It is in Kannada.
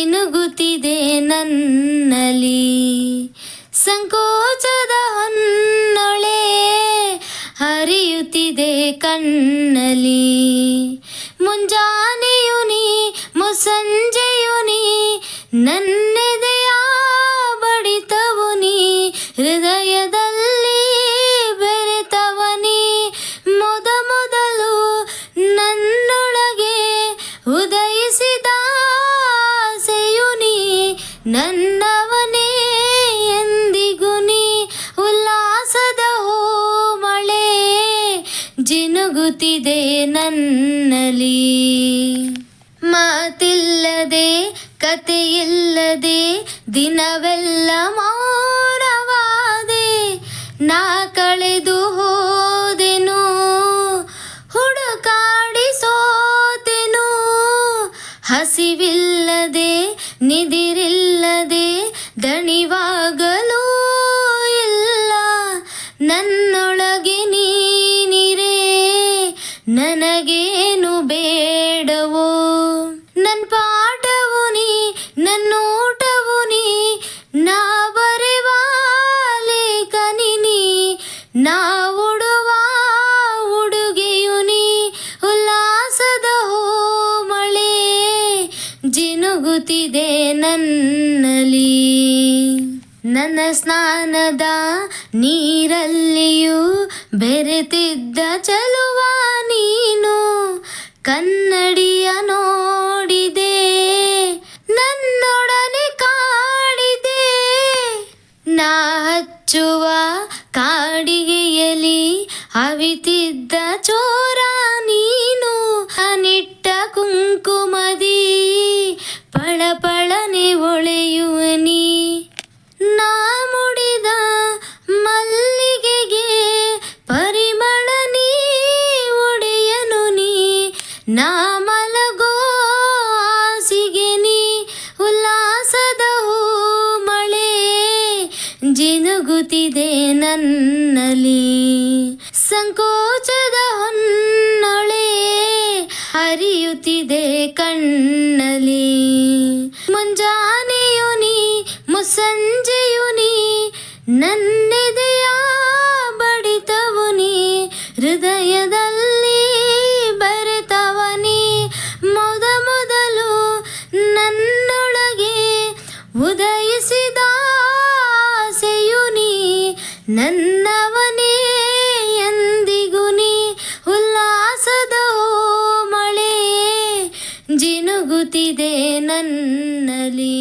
ಜಿನುಗುತ್ತಿದೆ ನನ್ನಲಿ ಸಂಕೋಚದ ಹೊನ್ನೊಳೆ ಹರಿಯುತ್ತಿದೆ ಕಣ್ಣಲಿ ಮುಂಜಾನೆಯು ನೀ ಮುಸಂಜೆಯು ನೀ ನನ್ನೆದೆಯ ಬಡಿತವು ನೀ ಹೃದಯದಲ್ಲಿ ನನ್ನವನೇ ಎಂದಿಗೂ ನೀ ಉಲ್ಲಾಸದ ಮಳೆ ಜಿನುಗುತ್ತಿದೆ ನನ್ನಲಿ ಮಾತಿಲ್ಲದೆ ಕಥೆಯಿಲ್ಲದೆ ದಿನವೆಲ್ಲ ಮೌನವಾದೆ ನಿದಿರಿಲ್ಲದೆ ದಣಿವಾಗಲೂ ಇಲ್ಲ. ನನ್ನೊಳಗೆ ನೀನಿರೇ ನನಗೇನು ಬೇಡವೋ. ನನ್ನ ಜಿನುಗುತ್ತಿದೆ ನನ್ನಲಿ ನನ್ನ ಸ್ನಾನದ ನೀರಲ್ಲಿಯೂ ಬೆರೆತಿದ್ದ ಚಲುವ ನೀನು. ಕನ್ನಡಿಯ ನೋಡಿದೆ, ನನ್ನೊಡನೆ ಕಾಡಿದೆ. ನಾ ಹಚ್ಚುವ ಕಾಡಿಗೆಯಲಿ ಅವಿತಿದ್ದ ಚೋರ ನೀನು. ಅನಿಟ್ಟ ಪಳಪಳನೆ ಒಳೆಯುವ ನೀ ನಾ ಮುಡಿದ ಮಲ್ಲಿಗೆಗೆ ಪರಿಮಳ ನೀ ಒಡೆಯನು ನೀ. ನಾ ಉಲ್ಲಾಸದ ಹೋ ಮಳೆ ಜಿನುಗುತ್ತಿದೆ ನನ್ನಲಿ ಸಂಕೋಚದ ಹೊನ್ನೊಳೆ ಹರಿಯುತ್ತಿದೆ ಕಣ್ಣಲಿ ಮುಂಜಾನೆಯು ನೀ ಮುಸಂಜೆಯು ನೀ ನನ್ನೆದೆಯ ಬಡಿತವು ನೀ ಹೃದಯದಲ್ಲಿ ಬರೆತವನಿ. ಮೊದ ಮೊದಲು ನನ್ನೊಳಗೆ ಉದಯಿಸಿದ ನೀ ನನ್ನವನೇ ಜಿನುಗುತ್ತಿದೆ ನನ್ನಲಿ